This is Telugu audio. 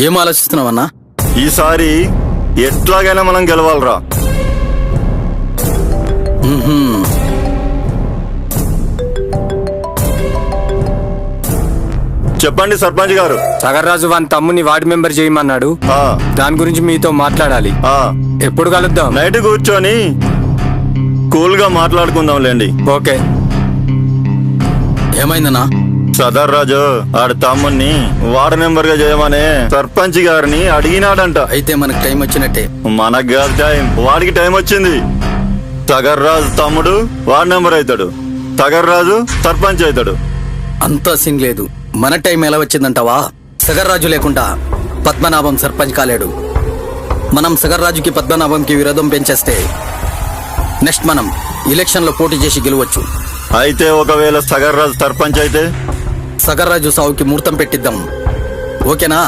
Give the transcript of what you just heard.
ఏం ఆలోచిస్తున్నావన్నా? ఈసారి ఎట్లాగైనా మనం గెలవాలరా. చెప్పండి సర్పంచ్ గారు. సగర్రాజు వాని తమ్ముని వార్డు మెంబర్ చేయమన్నాడు. ఆ, దాని గురించి మీతో మాట్లాడాలి. ఆ, ఎప్పుడు కలుద్దాం? నైట్ కూర్చొని కూల్గా మాట్లాడుకుందాంలేండి. ఓకే. ఏమైందన్నా? సదర్ రాజు ఆడ తమ్ముణ్ణి వార్డు మెంబర్గా చేయమని సర్పంచ్ గారిని అడిగినాడంట. అయితే మనకు టైం వచ్చినట్టే. మనకు కాదు టైం. వాడికి టైం వచ్చింది. సగర్ రాజు తమ్ముడు వార్డు మెంబర్ అవుతాడు సగర్ రాజు సర్పంచ్ అవుతాడు అంతా సీన్ లేదు. మన టైం ఎలా వచ్చిందంటావా? సగర్రాజు లేకుండా పద్మనాభం సర్పంచ్ కాలేడు. మనం సగర్రాజుకి పద్మనాభంకి విరోధం పెంచేస్తే నెక్స్ట్ మనం ఎలక్షన్లో పోటీ చేసి గెలవచ్చు. అయితే ఒకవేళ సగర్ రాజు సర్పంచ్ అయితే సగర్రాజు సావుకి ముహూర్తం పెట్టిద్దాం. ఓకేనా?